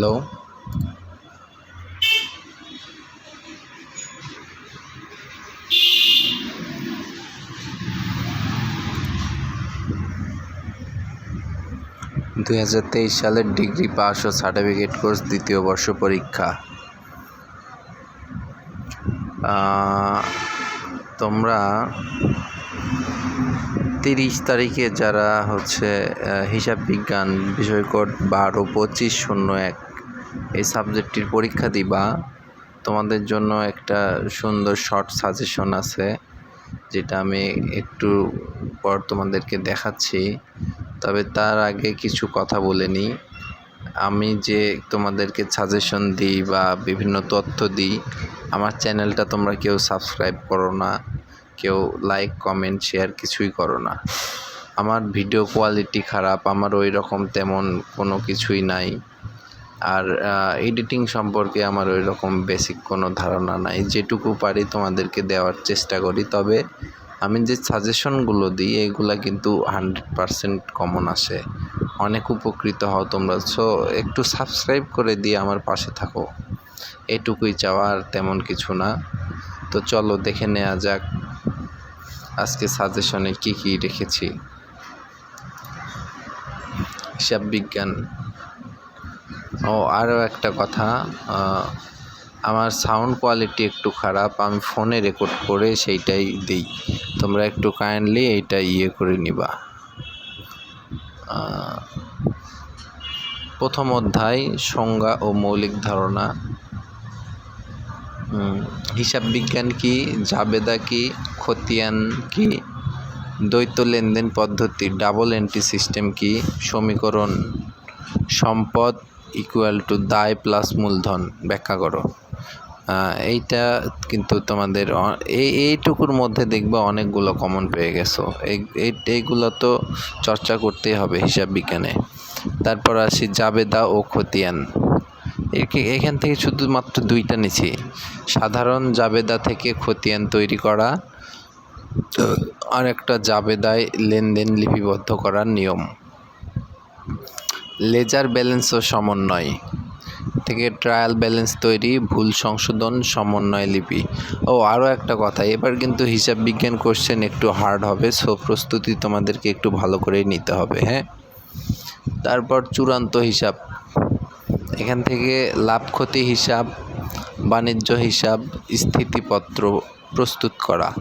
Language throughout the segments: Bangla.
হ্যালো। দুই হাজার তেইশ সালের ডিগ্রি পাস ও সার্টিফিকেট কোর্স দ্বিতীয় বর্ষ পরীক্ষা। তোমরা তিরিশ তারিখে যারা হচ্ছে হিসাব বিজ্ঞান বিষয় কোড বারো পঁচিশ শূন্য এক এই সাবজেক্টটির পরীক্ষা দিবা। তোমাদের জন্য একটা সুন্দর শর্ট সাজেশন আছে, যেটা আমি একটু পর তোমাদেরকে দেখাচ্ছি। তবে তার আগে কিছু কথা বলে নিই আমি যে তোমাদেরকে সাজেশন দিই বা বিভিন্ন তথ্য দিই, আমার চ্যানেলটা তোমরা কেউ সাবস্ক্রাইব করো না, কেউ লাইক কমেন্ট শেয়ার কিছুই করো না। আমার ভিডিও কোয়ালিটি খারাপ, আমার ওই রকম তেমন কোনো কিছুই নাই। আর এডিটিং সম্পর্কে আমার ওই রকম বেসিক কোনো ধারণা নাই। যেটুকু পারি তোমাদেরকে দেওয়ার চেষ্টা করি। তবে আমি যে সাজেশনগুলো দিই, এগুলা কিন্তু হান্ড্রেড পারসেন্ট কমন আসে। অনেক উপকৃত হও তোমরা। সো একটু সাবস্ক্রাইব করে দিয়ে আমার পাশে থাকো। এটুকুই চাওয়া আর তেমন কিছু না। তো চলো দেখে নেওয়া যাক আজকে সাজেশনে কি কি রেখেছি। হিসাব বিজ্ঞান ও, আরও একটা কথা আমার সাউন্ড কোয়ালিটি একটু খারাপ, আমি ফোনে রেকর্ড করে সেইটাই দিই। তোমরা একটু কাইন্ডলি এইটা ইয়ে করে নিবা। প্রথম অধ্যায়, সংজ্ঞা ও মৌলিক ধারণা। হিসাব বিজ্ঞান কি, জাবেদা কি, খতিয়ান কি, দ্বৈত লেনদেন পদ্ধতি ডাবল এন্ট্রি সিস্টেম কি, সমীকরণ, সম্পদ ইকুয়াল টু দায় প্লাস মূলধন, ব্যাখ্যা করো। এইটা কিন্তু তোমাদের এই, এইটুকুর মধ্যে দেখবে অনেকগুলো কমন পেয়ে গেছো। এই- এই- এইগুলো তো চর্চা করতেই হবে হিসাব বিজ্ঞানে। তারপর আসি জাবেদা ও খতিয়ান। এখান থেকে শুধুমাত্র দুইটা নিছি। সাধারণ জাবেদা থেকে খতিয়ান তৈরি করা আর একটা জাবেদায় লেনদেন লিপিবদ্ধ করার নিয়ম। লেজার ব্যালেন্স ও সমন্বয়। থেকে ট্রায়াল ব্যালেন্স তৈরি, ভুল সংশোধন সমন্বয় লিপি। ও, আরও একটা কথা, এবার কিন্তু হিসাব বিজ্ঞান কোশ্চেন একটু হার্ড হবে সো প্রস্তুতি তোমাদেরকে একটু ভালো করেই নিতে হবে হ্যাঁ? তারপর চূড়ান্ত হিসাব। এখান থেকে লাভ ক্ষতি হিসাব, বাণিজ্য হিসাব, স্থিতিপত্র প্রস্তুত করা।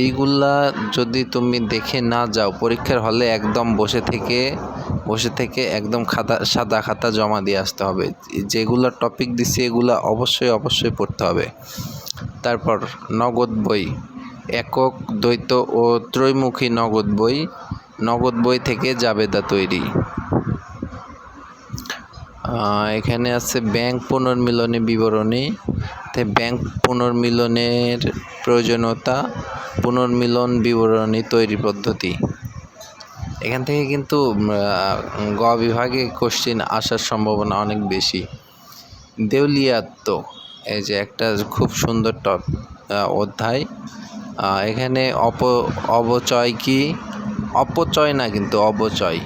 এইগুলা যদি তুমি দেখে না যাও, পরীক্ষার হলে একদম বসে থেকে বসে থেকে একদম খাতা, সাদা খাতা জমা দিয়ে আসতে হবে। যেগুলো টপিক দিছি, এগুলো অবশ্যই অবশ্যই পড়তে হবে। তারপর নগদ বই, একক দ্বৈত ও ত্রৈমুখী নগদ বই নগদ বই থেকে জাবেদা তৈরি। এখানে আছে ব্যাংক পুনর্মিলনী বিবরণী। ব্যাংক পুনর্মিলনের প্রয়োজনীয়তা পুনর্মিলন বিবরণী তৈরি পদ্ধতি। এখান থেকে কিন্তু গ বিভাগে কোশ্চিন আসার সম্ভাবনা অনেক বেশি। দেউলিয়াত্ম এই যে একটা খুব সুন্দর টপ অধ্যায়। এখানে অপ, অবচয় কি? অপচয় না কিন্তু অবচয়।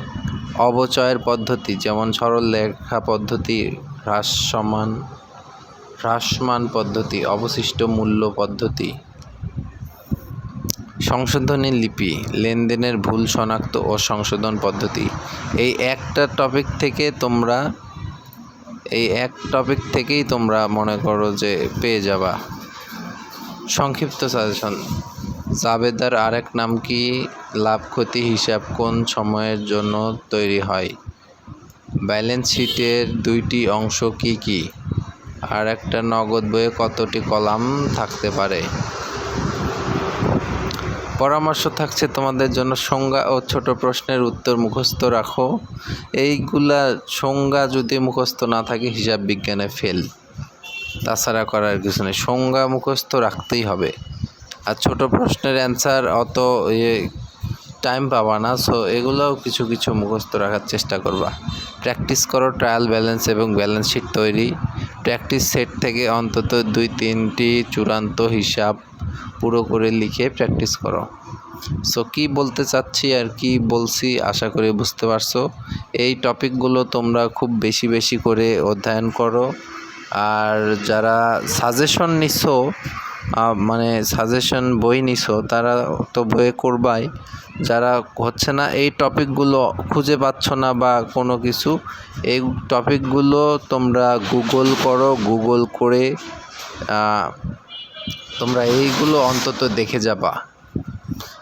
অবচয়ের পদ্ধতি, যেমন সরল লেখা পদ্ধতি, হ্রাস সমান, হ্রাসমান পদ্ধতি, অবশিষ্ট মূল্য পদ্ধতি। সংশোধনী লিপি, লেনদেনের ভুল শনাক্ত ও সংশোধন পদ্ধতি। এই একটা টপিক থেকে তোমরা, এই এক টপিক থেকেই তোমরা মনে করো যে পেয়ে যাবা। সংক্ষিপ্ত সাজেশন জাবেদার আরেক নাম কি? লাভ, ক্ষতি, হিসাব কোন সময়ের জন্য তৈরি হয়? ব্যালেন্স শিটের দুইটি অংশ কি কি? আর একটা নগদ বইয়ে কতটি কলাম থাকতে পারে? পরামর্শ থাকছে তোমাদের জন্য সংজ্ঞা ও ছোট প্রশ্নের উত্তর মুখস্থ রাখো। এইগুলা সংজ্ঞা যদি মুখস্থ না থাকে, হিসাব বিজ্ঞানে ফেল তাছাড়া করার কিছু নেই। সংজ্ঞা মুখস্থ রাখতেই হবে। আর ছোট প্রশ্নের অ্যান্সার অত ইয়ে টাইম পাবা না। সো এগুলোও কিছু কিছু মুখস্থ রাখার চেষ্টা করবা। প্র্যাকটিস করো ট্রায়াল ব্যালেন্স এবং ব্যালেন্স শিট তৈরি। প্র্যাকটিস সেট থেকে অন্তত দুই, তিনটি চূড়ান্ত হিসাব পুরো করে লিখে প্র্যাকটিস করো। সো কী বলতে চাচ্ছি আর কি বলছি আশা করি বুঝতে পারছ। এই টপিকগুলো তোমরা খুব বেশি বেশি করে অধ্যয়ন করো। আর যারা সাজেশন নিছো মানে সাজেশন বই নিছো, তারা তো বইয়ে করবাই। যারা হচ্ছে না এই টপিকগুলো খুঁজে পাচ্ছ না বা কোনো কিছু, এই টপিকগুলো তোমরা গুগল করো। গুগল করে তোমরা এইগুলো অন্তত দেখে যাবা।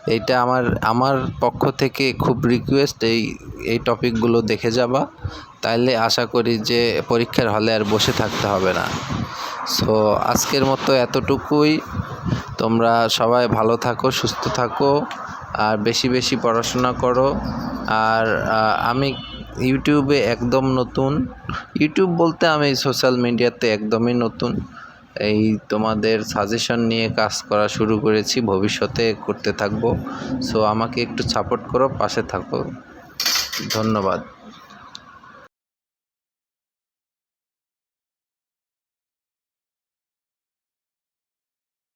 এইটা আমার আমার পক্ষ থেকে খুব রিকোয়েস্ট এই এই টপিকগুলো দেখে যাবা। তাইলে আশা করি যে পরীক্ষার হলে আর বসে থাকতে হবে না। সো আজকের মতো এতটুকুই। তোমরা সবাই ভালো থাকো, সুস্থ থাকো, আর বেশি বেশি পড়াশোনা করো। আর আমি ইউটিউবে একদম নতুন। ইউটিউব বলতে আমি সোশ্যাল মিডিয়াতে একদমই নতুন। এই তোমাদের সাজেশন নিয়ে কাজ করা শুরু করেছি, ভবিষ্যতে করতে থাকব। সো আমাকে একটু সাপোর্ট করো, পাশে থাকো। ধন্যবাদ।